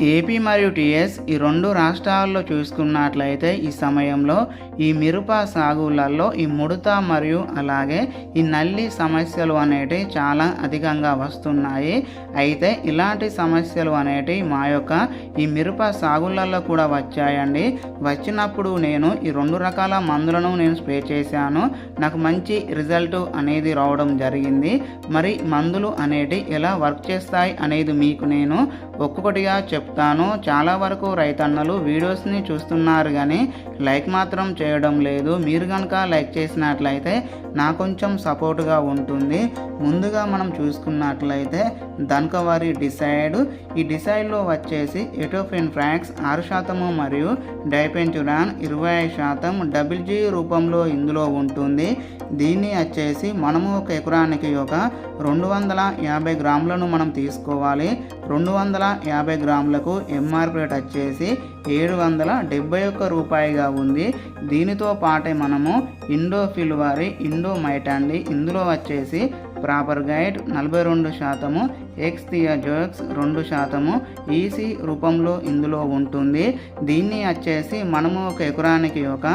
AP మరియు TS ఈ రెండు రాష్ట్రాల్లో చూసుకున్నట్లయితే ఈ సమయంలో ఈ మిరప సాగులలో ఈ ముడత మరియు అలాగే ఈ నల్లి సమస్యలు అనేటివి చాలా అధికంగా వస్తున్నాయి. అయితే ఇలాంటి సమస్యలు అనేటివి మా యొక్క ఈ మిరప సాగులలో కూడా వచ్చాయండి. వచ్చినప్పుడు నేను ఈ రెండు రకాల మందులను నేను స్ప్రే చేశాను. నాకు మంచి రిజల్ట్ అనేది రావడం జరిగింది. మరి మందులు అనేటి ఎలా వర్క్ చేస్తాయి అనేది మీకు నేను ఒక్కొక్కటిగా చెప్తాను. చాలా వరకు రైతన్నలు వీడియోస్ని చూస్తున్నారు కానీ లైక్ మాత్రం చేయడం లేదు. మీరు కనుక లైక్ చేసినట్లయితే నా కొంచెం సపోర్ట్గా ఉంటుంది. ముందుగా మనం చూసుకున్నట్లయితే దనకవారి డిసైడ్. ఈ డిసైడ్లో వచ్చేసి ఎటోఫిన్ ఫ్రాక్స్ ఆరు శాతము మరియు డైపెంచురాన్ ఇరవై ఐదు శాతం డబుల్ జీ రూపంలో ఇందులో ఉంటుంది. దీన్ని వచ్చేసి మనము ఒక ఎకరానికి ఒక రెండు వందల యాభై గ్రాములను మనం తీసుకోవాలి. రెండు వందల యాభై గ్రాములకు ఎంఆర్పి రేట్ వచ్చేసి ఏడు వందల డెబ్బై ఒక్క రూపాయిగా ఉంది. దీనితో పాటే మనము ఇండో ఫిల్ వారి ఇండో మైట్ అండి ఇందులో వచ్చేసి ప్రాపర్ గైడ్ నలభై రెండు శాతము ఎక్స్ జోక్స్ రెండు శాతము ఈసీ రూపంలో ఇందులో ఉంటుంది. దీన్ని వచ్చేసి మనము ఒక ఎకరానికి ఒక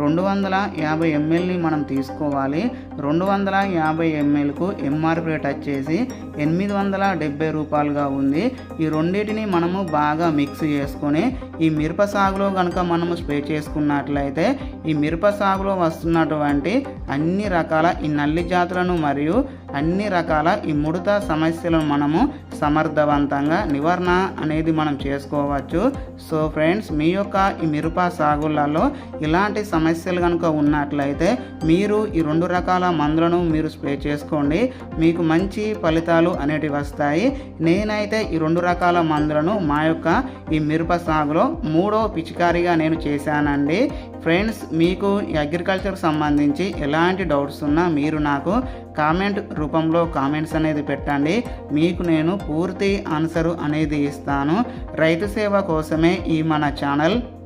రెండు వందల యాభై ఎంఎల్ని మనం తీసుకోవాలి. రెండు వందల యాభై ఎంఎల్కు ఎంఆర్పి రేట్ వచ్చేసి ఎనిమిది వందల డెబ్బై రూపాయలుగా ఉంది. ఈ రెండింటిని మనము బాగా మిక్స్ చేసుకొని ఈ మిరప సాగులో కనుక మనము స్ప్రే చేసుకున్నట్లయితే ఈ మిరప సాగులో వస్తున్నటువంటి అన్ని రకాల ఈ నల్లి జాతులను మరియు అన్ని రకాల ఈ ముడత సమస్యలను మనము సమర్థవంతంగా నివారణ అనేది మనం చేసుకోవచ్చు. సో ఫ్రెండ్స్ మీ యొక్క ఈ మిరప సాగులలో ఇలాంటి సమస్యలు కనుక ఉన్నట్లయితే మీరు ఈ రెండు రకాల మందులను మీరు స్ప్రే చేసుకోండి. మీకు మంచి ఫలితాలు అనేటివి వస్తాయి. నేనైతే ఈ రెండు రకాల మందులను మా యొక్క ఈ మిరప సాగులో మూడో పిచికారిగా నేను చేశానండి. ఫ్రెండ్స్ మీకు అగ్రికల్చర్కి సంబంధించి ఎలాంటి డౌట్స్ ఉన్నా మీరు నాకు కామెంట్ రూపంలో కామెంట్స్ అనేది పెట్టండి. మీకు నేను పూర్తి ఆన్సరు అనేది ఇస్తాను. రైతు సేవ కోసమే ఈ మన ఛానల్.